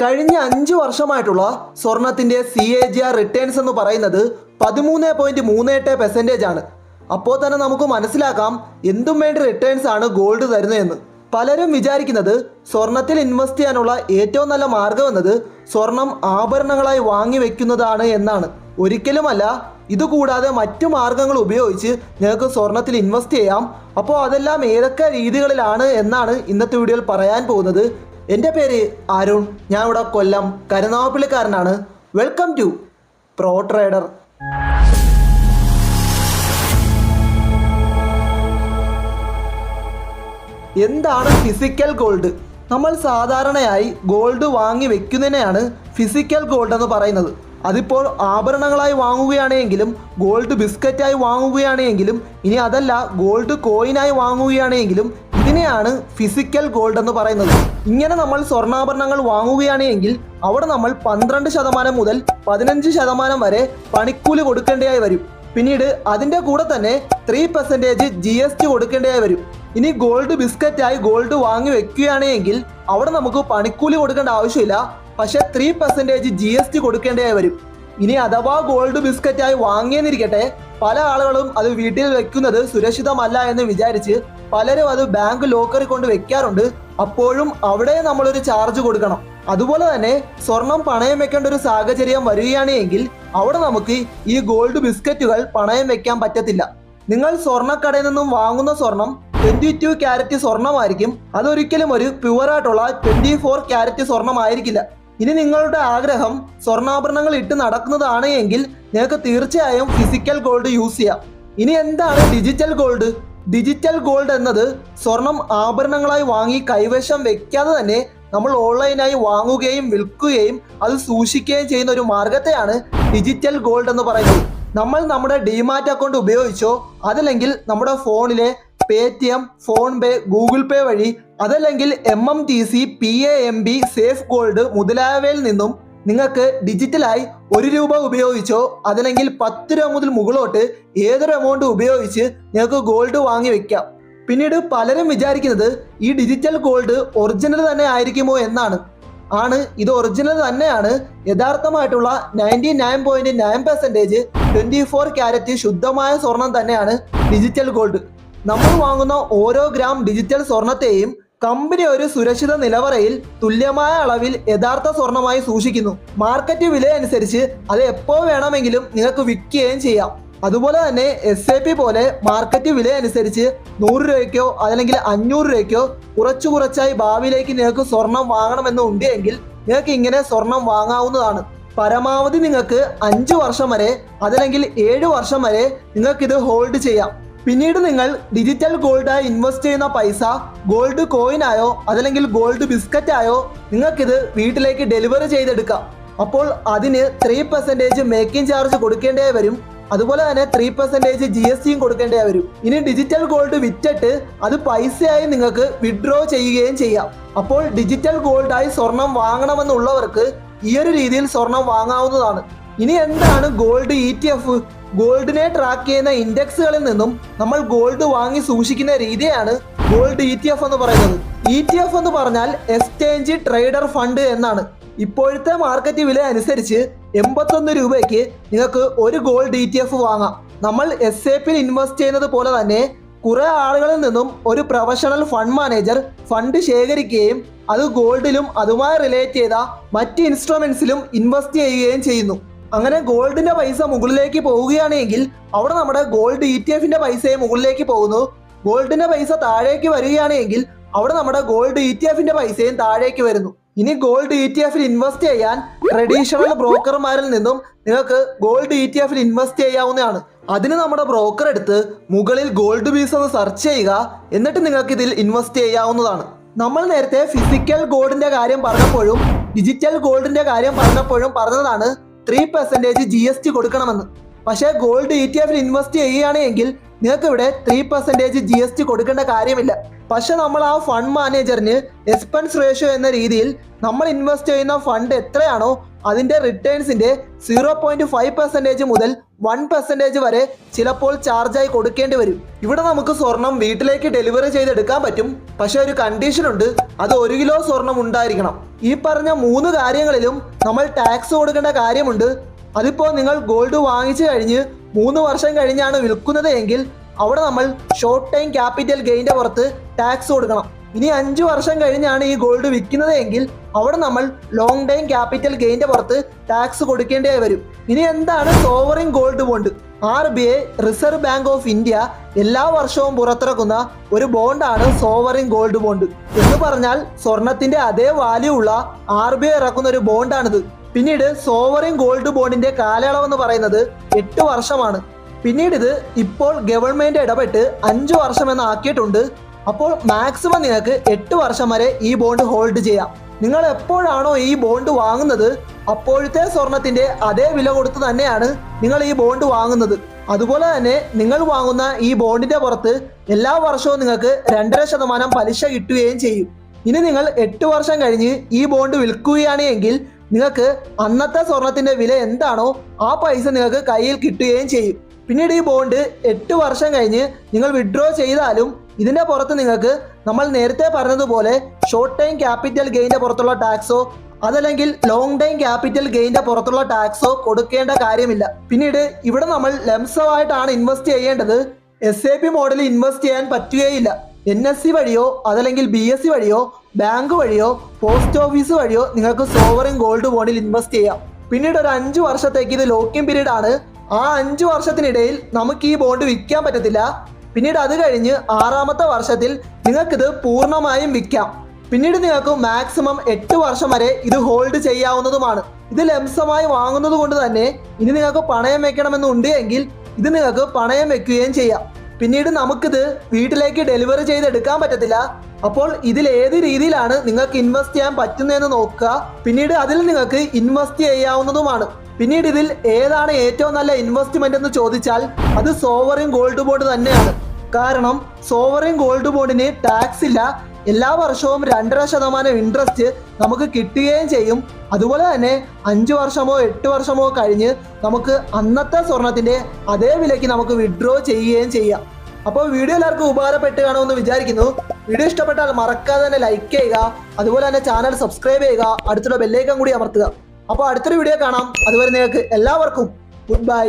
കഴിഞ്ഞ അഞ്ച് വർഷമായിട്ടുള്ള സ്വർണത്തിന്റെ C A G R returns എന്ന് പറയുന്നത് പതിമൂന്ന് പോയിന്റ് മൂന്ന് എട്ട് പെർസെന്റേജ് ആണ്. അപ്പോൾ തന്നെ നമുക്ക് മനസ്സിലാക്കാം എന്തും വേണ്ടി റിട്ടേൺസ് ആണ് ഗോൾഡ് തരുന്നതെന്ന്. പലരും വിചാരിക്കുന്നത് സ്വർണത്തിൽ ഇൻവെസ്റ്റ് ചെയ്യാനുള്ള ഏറ്റവും നല്ല മാർഗം എന്നത് സ്വർണം ആഭരണങ്ങളായി വാങ്ങി വെക്കുന്നതാണ് എന്നാണ്. ഒരിക്കലുമല്ല ഇതുകൂടാതെ മറ്റു മാർഗങ്ങൾ ഉപയോഗിച്ച് നിങ്ങൾക്ക് സ്വർണത്തിൽ ഇൻവെസ്റ്റ് ചെയ്യാം. അപ്പോൾ അതെല്ലാം ഏതൊക്കെ രീതികളിലാണ് എന്നാണ് ഇന്നത്തെ വീഡിയോയിൽ പറയാൻ പോകുന്നത്. എന്റെ പേര് അരുൺ. ഞാൻ ഇവിടെ കൊല്ലം കരുനാഗപ്പള്ളിക്കാരനാണ്. വെൽക്കം ടു പ്രോ ട്രേഡർ എന്താണ് ഫിസിക്കൽ ഗോൾഡ് നമ്മൾ സാധാരണയായി ഗോൾഡ് വാങ്ങി വെക്കുന്നതിനെയാണ് ഫിസിക്കൽ ഗോൾഡ് എന്ന് പറയുന്നത്. അതിപ്പോൾ ആഭരണങ്ങളായി വാങ്ങുകയാണെങ്കിലും ഗോൾഡ് ബിസ്ക്കറ്റായി വാങ്ങുകയാണെങ്കിലും ഇനി അതല്ല ഗോൾഡ് കോയിനായി വാങ്ങുകയാണെങ്കിലും ഇതിനെയാണ് ഫിസിക്കൽ ഗോൾഡ് എന്ന് പറയുന്നത്. ഇങ്ങനെ നമ്മൾ സ്വർണാഭരണങ്ങൾ വാങ്ങുകയാണെങ്കിൽ അവിടെ നമ്മൾ പന്ത്രണ്ട് ശതമാനം മുതൽ പതിനഞ്ച് ശതമാനം വരെ പണിക്കൂലി കൊടുക്കേണ്ടതായി വരും. പിന്നീട് അതിന്റെ കൂടെ തന്നെ three percentage G S T കൊടുക്കേണ്ടതായി വരും. ഇനി ഗോൾഡ് ബിസ്ക്കറ്റായി ഗോൾഡ് വാങ്ങി വെക്കുകയാണെങ്കിൽ അവിടെ നമുക്ക് പണിക്കൂലി കൊടുക്കേണ്ട ആവശ്യമില്ല. പക്ഷെ three percentage G S T കൊടുക്കേണ്ടതായി വരും. ഇനി അഥവാ ഗോൾഡ് ബിസ്ക്കറ്റായി വാങ്ങിയെന്നിരിക്കട്ടെ പല ആളുകളും അത് വീട്ടിൽ വെക്കുന്നത് സുരക്ഷിതമല്ല എന്ന് വിചാരിച്ച് പലരും അത് ബാങ്ക് ലോക്കറിൽ കൊണ്ട് വെക്കാറുണ്ട്. അപ്പോഴും അവിടെ നമ്മളൊരു ചാർജ് കൊടുക്കണം. അതുപോലെ തന്നെ സ്വർണം പണയം വെക്കേണ്ട ഒരു സാഹചര്യം വരികയാണ് എങ്കിൽ അവിടെ നമുക്ക് ഈ ഗോൾഡ് ബിസ്ക്കറ്റുകൾ പണയം വെക്കാൻ പറ്റത്തില്ല. നിങ്ങൾ സ്വർണക്കടയിൽ നിന്നും വാങ്ങുന്ന സ്വർണം ട്വന്റി ടു ക്യാരറ്റ് സ്വർണമായിരിക്കും അതൊരിക്കലും ഒരു പ്യുവറായിട്ടുള്ള ട്വന്റി ഫോർ ക്യാരറ്റ് സ്വർണമായിരിക്കില്ല ഇനി നിങ്ങളുടെ ആഗ്രഹം സ്വർണാഭരണങ്ങൾ ഇട്ട് നടക്കുന്നതാണ് എങ്കിൽ നിങ്ങൾക്ക് തീർച്ചയായും ഫിസിക്കൽ ഗോൾഡ് യൂസ് ചെയ്യാം. ഇനി എന്താണ് ഡിജിറ്റൽ ഗോൾഡ് ഡിജിറ്റൽ ഗോൾഡ് എന്നത് സ്വർണം ആഭരണങ്ങളായി വാങ്ങി കൈവശം വെക്കാതെ തന്നെ നമ്മൾ ഓൺലൈനായി വാങ്ങുകയും വിൽക്കുകയും അത് സൂക്ഷിക്കുകയും ചെയ്യുന്ന ഒരു മാർഗത്തെയാണ് ഡിജിറ്റൽ ഗോൾഡ് എന്ന് പറയുന്നത്. നമ്മൾ നമ്മുടെ ഡിമാറ്റ് അക്കൗണ്ട് ഉപയോഗിച്ചോ അതല്ലെങ്കിൽ നമ്മുടെ ഫോണിലെ Paytm PhonePe Google പേ വഴി അതല്ലെങ്കിൽ M M T C P A M B safe gold മുതലായവയിൽ നിന്നും നിങ്ങൾക്ക് ഡിജിറ്റലായി ഒരു രൂപ ഉപയോഗിച്ചോ അതല്ലെങ്കിൽ പത്ത് രൂപ മുതൽ മുകളോട്ട് ഏതൊരു എമൗണ്ട് ഉപയോഗിച്ച് നിങ്ങൾക്ക് ഗോൾഡ് വാങ്ങി വെക്കാം. പിന്നീട് പലരും വിചാരിക്കുന്നത് ഈ ഡിജിറ്റൽ ഗോൾഡ് ഒറിജിനൽ തന്നെ ആയിരിക്കുമോ എന്നാണ്. ആണ് ഇത് ഒറിജിനൽ തന്നെയാണ്. യഥാർത്ഥമായിട്ടുള്ള ninety nine point nine percentage twenty four carat ശുദ്ധമായ സ്വർണം തന്നെയാണ് ഡിജിറ്റൽ ഗോൾഡ് നമ്മൾ വാങ്ങുന്ന ഓരോ ഗ്രാം ഡിജിറ്റൽ സ്വർണത്തെയും കമ്പനി ഒരു സുരക്ഷിത നിലവറയിൽ തുല്യമായ അളവിൽ യഥാർത്ഥ സ്വർണമായി സൂക്ഷിക്കുന്നു. മാർക്കറ്റ് വില അനുസരിച്ച് അത് എപ്പോൾ വേണമെങ്കിലും നിങ്ങൾക്ക് വിൽക്കുകയും ചെയ്യാം. അതുപോലെ തന്നെ എസ് എ പി പോലെ മാർക്കറ്റ് വില അനുസരിച്ച് നൂറ് രൂപയ്ക്കോ അല്ലെങ്കിൽ അഞ്ഞൂറ് രൂപയ്ക്കോ കുറച്ചു കുറച്ചായി ഭാവിയിലേക്ക് നിങ്ങൾക്ക് സ്വർണം വാങ്ങണമെന്ന് ഉണ്ടെങ്കിൽ നിങ്ങൾക്ക് ഇങ്ങനെ സ്വർണം വാങ്ങാവുന്നതാണ്. പരമാവധി നിങ്ങൾക്ക് അഞ്ച് വർഷം വരെ അതല്ലെങ്കിൽ ഏഴ് വർഷം വരെ നിങ്ങൾക്കിത് ഹോൾഡ് ചെയ്യാം. പിന്നീട് നിങ്ങൾ ഡിജിറ്റൽ ഗോൾഡായി ഇൻവെസ്റ്റ് ചെയ്യുന്ന പൈസ ഗോൾഡ് കോയിനായോ അതല്ലെങ്കിൽ ഗോൾഡ് ബിസ്ക്കറ്റായോ നിങ്ങൾക്കിത് വീട്ടിലേക്ക് ഡെലിവറി ചെയ്തെടുക്കാം. അപ്പോൾ അതിന് ത്രീ പെർസെന്റേജ് മേക്കിംഗ് ചാർജ് കൊടുക്കേണ്ടേ വരും. അതുപോലെ തന്നെ ത്രീ പെർസെന്റേജ് ജി എസ് ടിയും കൊടുക്കേണ്ടേ വരും. ഇനി ഡിജിറ്റൽ ഗോൾഡ് വിറ്റിട്ട് അത് പൈസയായി നിങ്ങൾക്ക് വിഡ്രോ ചെയ്യുകയും ചെയ്യാം. അപ്പോൾ ഡിജിറ്റൽ ഗോൾഡായി സ്വർണം വാങ്ങണമെന്നുള്ളവർക്ക് ഈ ഒരു രീതിയിൽ സ്വർണം വാങ്ങാവുന്നതാണ്. ഇനി എന്താണ് ഗോൾഡ് ഇ ടി എഫ് ഗോൾഡിനെ ട്രാക്ക് ചെയ്യുന്ന ഇൻഡെക്സുകളിൽ നിന്നും നമ്മൾ ഗോൾഡ് വാങ്ങി സൂക്ഷിക്കുന്ന രീതിയാണ് ഗോൾഡ് ഇ ടി എഫ് എന്ന് പറയുന്നത്. ഇ ടി എഫ് എന്ന് പറഞ്ഞാൽ എക്സ്ചേഞ്ച് ട്രേഡർ ഫണ്ട് എന്നാണ്. ഇപ്പോഴത്തെ മാർക്കറ്റ് വില അനുസരിച്ച് എൺപത്തൊന്ന് രൂപയ്ക്ക് നിങ്ങൾക്ക് ഒരു ഗോൾഡ് ഇ ടി എഫ് വാങ്ങാം. നമ്മൾ എസ് എ പിയിൽ ഇൻവെസ്റ്റ് ചെയ്യുന്നത് പോലെ തന്നെ കുറെ ആളുകളിൽ നിന്നും ഒരു പ്രൊഫഷണൽ ഫണ്ട് മാനേജർ ഫണ്ട് ശേഖരിക്കുകയും അത് ഗോൾഡിലും അതുമായി റിലേറ്റ് ചെയ്ത മറ്റ് ഇൻസ്ട്രുമെന്റ്സിലും ഇൻവെസ്റ്റ് ചെയ്യുകയും ചെയ്യുന്നു. അങ്ങനെ ഗോൾഡിന്റെ പൈസ മുകളിലേക്ക് പോവുകയാണെങ്കിൽ അവിടെ നമ്മുടെ ഗോൾഡ് ഇ ടി എഫിന്റെ പൈസയെ മുകളിലേക്ക് പോകുന്നു. ഗോൾഡിന്റെ പൈസ താഴേക്ക് വരികയാണെങ്കിൽ അവിടെ നമ്മുടെ ഗോൾഡ് ഇ ടി എഫിന്റെ പൈസയും താഴേക്ക് വരുന്നു. ഇനി ഗോൾഡ് ഇ ടി എഫിൽ ഇൻവെസ്റ്റ് ചെയ്യാൻ ട്രഡീഷണൽ ബ്രോക്കർമാരിൽ നിന്നും നിങ്ങൾക്ക് ഗോൾഡ് ഇ ടി എഫിൽ ഇൻവെസ്റ്റ് ചെയ്യാവുന്നതാണ്. അതിന് നമ്മുടെ ബ്രോക്കർ എടുത്ത് മുകളിൽ ഗോൾഡ് ബീസ് എന്ന് സെർച്ച് ചെയ്യുക. എന്നിട്ട് നിങ്ങൾക്ക് ഇതിൽ ഇൻവെസ്റ്റ് ചെയ്യാവുന്നതാണ്. നമ്മൾ നേരത്തെ ഫിസിക്കൽ ഗോൾഡിന്റെ കാര്യം പറഞ്ഞപ്പോഴും ഡിജിറ്റൽ ഗോൾഡിന്റെ കാര്യം പറഞ്ഞപ്പോഴും പറഞ്ഞതാണ് three percentage G S T കൊടുക്കണമെന്ന്. പക്ഷേ ഗോൾഡ് ഇ ടി എഫിൽ ഇൻവെസ്റ്റ് ചെയ്യുകയാണെങ്കിൽ നിങ്ങൾക്ക് ഇവിടെ three percentage G S T കൊടുക്കേണ്ട കാര്യമില്ല. പക്ഷെ നമ്മൾ ആ ഫണ്ട് മാനേജറിന് എക്സ്പെൻസ് റേഷ്യോ എന്ന രീതിയിൽ നമ്മൾ ഇൻവെസ്റ്റ് ചെയ്യുന്ന ഫണ്ട് എത്രയാണോ അതിന്റെ റിട്ടേൺസിന്റെ സീറോ പോയിന്റ് ഫൈവ് പെർസെന്റേജ് മുതൽ വൺ പെർസെന്റേജ് വരെ ചിലപ്പോൾ ചാർജായി കൊടുക്കേണ്ടി വരും. ഇവിടെ നമുക്ക് സ്വർണം വീട്ടിലേക്ക് ഡെലിവറി ചെയ്തെടുക്കാൻ പറ്റും. പക്ഷെ ഒരു കണ്ടീഷൻ ഉണ്ട്. അത് ഒരു കിലോ സ്വർണം ഉണ്ടായിരിക്കണം. ഈ പറഞ്ഞ മൂന്ന് കാര്യങ്ങളിലും നമ്മൾ ടാക്സ് കൊടുക്കേണ്ട കാര്യമുണ്ട്. അതിപ്പോൾ നിങ്ങൾ ഗോൾഡ് വാങ്ങിച്ചു കഴിഞ്ഞ് മൂന്ന് വർഷം കഴിഞ്ഞാണ് വിൽക്കുന്നത് അവിടെ നമ്മൾ ഷോർട്ട് ടൈം ക്യാപിറ്റൽ ഗെയിന്റെ പുറത്ത് ടാക്സ് കൊടുക്കണം. ഇനി അഞ്ചു വർഷം കഴിഞ്ഞാണ് ഈ ഗോൾഡ് വിൽക്കുന്നത് എങ്കിൽ അവിടെ നമ്മൾ ലോങ് ടൈം ക്യാപിറ്റൽ ഗെയിന്റെ പുറത്ത് ടാക്സ് കൊടുക്കേണ്ടതായി വരും. ഇനി എന്താണ് sovereign gold bond R B I Reserve Bank of India എല്ലാ വർഷവും പുറത്തിറക്കുന്ന ഒരു ബോണ്ടാണ് സോവറിൻ ഗോൾഡ് ബോണ്ട് എന്ന് പറഞ്ഞാൽ സ്വർണത്തിന്റെ അതേ വാല്യൂ ഉള്ള ആർ ബി ഐ ഇറക്കുന്ന ഒരു ബോണ്ടാണിത് പിന്നീട് സോവറിൻ ഗോൾഡ് ബോണ്ടിന്റെ കാലയളവ് എന്ന് പറയുന്നത് എട്ട് വർഷമാണ്. പിന്നീട് ഇത് ഇപ്പോൾ ഗവൺമെന്റ് ഇടപെട്ട് അഞ്ചു വർഷം എന്ന് ആക്കിയിട്ടുണ്ട്. അപ്പോൾ മാക്സിമം നിങ്ങൾക്ക് എട്ട് വർഷം വരെ ഈ ബോണ്ട് ഹോൾഡ് ചെയ്യാം. നിങ്ങൾ എപ്പോഴാണോ ഈ ബോണ്ട് വാങ്ങുന്നത് അപ്പോഴത്തെ സ്വർണത്തിന്റെ അതേ വില കൊടുത്ത് തന്നെയാണ് നിങ്ങൾ ഈ ബോണ്ട് വാങ്ങുന്നത്. അതുപോലെ തന്നെ നിങ്ങൾ വാങ്ങുന്ന ഈ ബോണ്ടിന്റെ പുറത്ത് എല്ലാ വർഷവും നിങ്ങൾക്ക് രണ്ടര ശതമാനം പലിശ കിട്ടുകയും ചെയ്യും. ഇനി നിങ്ങൾ എട്ട് വർഷം കഴിഞ്ഞ് ഈ ബോണ്ട് വിൽക്കുകയാണ് എങ്കിൽ നിങ്ങൾക്ക് അന്നത്തെ സ്വർണത്തിന്റെ വില എന്താണോ ആ പൈസ നിങ്ങൾക്ക് കയ്യിൽ കിട്ടുകയും ചെയ്യും. പിന്നീട് ഈ ബോണ്ട് എട്ട് വർഷം കഴിഞ്ഞ് നിങ്ങൾ വിഡ്രോ ചെയ്താലും ഇതിന്റെ പുറത്ത് നിങ്ങൾക്ക് നമ്മൾ നേരത്തെ പറഞ്ഞതുപോലെ ഷോർട്ട് ടൈം ക്യാപിറ്റൽ ഗെയിന്റെ പുറത്തുള്ള ടാക്സോ അതല്ലെങ്കിൽ ലോങ് ടൈം ക്യാപിറ്റൽ ഗെയിന്റെ പുറത്തുള്ള ടാക്സോ കൊടുക്കേണ്ട കാര്യമില്ല. പിന്നീട് ഇവിടെ നമ്മൾ ലംസമായിട്ടാണ് ഇൻവെസ്റ്റ് ചെയ്യേണ്ടത്. എസ് എ പി മോഡലിൽ ഇൻവെസ്റ്റ് ചെയ്യാൻ പറ്റുകയില്ല. എൻ എസ് സി വഴിയോ അതല്ലെങ്കിൽ ബി എസ് സി വഴിയോ ബാങ്ക് വഴിയോ പോസ്റ്റ് ഓഫീസ് വഴിയോ നിങ്ങൾക്ക് സോവറിൻ ഗോൾഡ് ബോണ്ടിൽ ഇൻവെസ്റ്റ് ചെയ്യാം. പിന്നീട് ഒരു അഞ്ച് വർഷത്തേക്ക് ഇത് ലോക്കിംഗ് പീരീഡ് ആണ്. ആ അഞ്ച് വർഷത്തിനിടയിൽ നമുക്ക് ഈ ബോണ്ട് വിൽക്കാൻ പറ്റത്തില്ല. പിന്നീട് അത് കഴിഞ്ഞ് ആറാമത്തെ വർഷത്തിൽ നിങ്ങൾക്കിത് പൂർണമായും വിൽക്കാം. പിന്നീട് നിങ്ങൾക്ക് മാക്സിമം എട്ട് വർഷം വരെ ഇത് ഹോൾഡ് ചെയ്യാവുന്നതുമാണ്. ഇത് ലംസമായി വാങ്ങുന്നത് കൊണ്ട് തന്നെ ഇനി നിങ്ങൾക്ക് പണയം വെക്കണമെന്നുണ്ട് എങ്കിൽ ഇത് നിങ്ങൾക്ക് പണയം വെക്കുകയും ചെയ്യാം. പിന്നീട് നമുക്കിത് വീട്ടിലേക്ക് ഡെലിവറി ചെയ്തെടുക്കാൻ പറ്റത്തില്ല. അപ്പോൾ ഇതിൽ ഏത് രീതിയിലാണ് നിങ്ങൾക്ക് ഇൻവെസ്റ്റ് ചെയ്യാൻ പറ്റുന്നതെന്ന് നോക്കുക. പിന്നീട് അതിൽ നിങ്ങൾക്ക് ഇൻവെസ്റ്റ് ചെയ്യാവുന്നതുമാണ്. പിന്നീട് ഇതിൽ ഏതാണ് ഏറ്റവും നല്ല ഇൻവെസ്റ്റ്മെന്റ് എന്ന് ചോദിച്ചാൽ അത് സോവറിൻ ഗോൾഡ് ബോർഡ് തന്നെയാണ്. കാരണം സോവറിൻ ഗോൾഡ് ബോണ്ടിന് ടാക്സ് ഇല്ല. എല്ലാ വർഷവും രണ്ടര ശതമാനം ഇൻട്രസ്റ്റ് നമുക്ക് കിട്ടുകയും ചെയ്യും. അതുപോലെ തന്നെ അഞ്ച് വർഷമോ എട്ട് വർഷമോ കഴിഞ്ഞ് നമുക്ക് അന്നത്തെ സ്വർണത്തിന്റെ അതേ വിലയ്ക്ക് നമുക്ക് വിഡ്രോ ചെയ്യുകയും ചെയ്യാം. അപ്പോൾ വീഡിയോ എല്ലാവർക്കും ഉപകാരപ്പെട്ട് കാണുമെന്ന് വിചാരിക്കുന്നു. വീഡിയോ ഇഷ്ടപ്പെട്ടാൽ മറക്കാതെ തന്നെ ലൈക്ക് ചെയ്യുക. അതുപോലെ തന്നെ ചാനൽ സബ്സ്ക്രൈബ് ചെയ്യുക. അടുത്തുള്ള ബെല്ലേക്കം കൂടി അമർത്തുക. അപ്പോൾ അടുത്തൊരു വീഡിയോ കാണാം. അതുവരെ നിങ്ങൾക്ക് എല്ലാവർക്കും ഗുഡ് ബൈ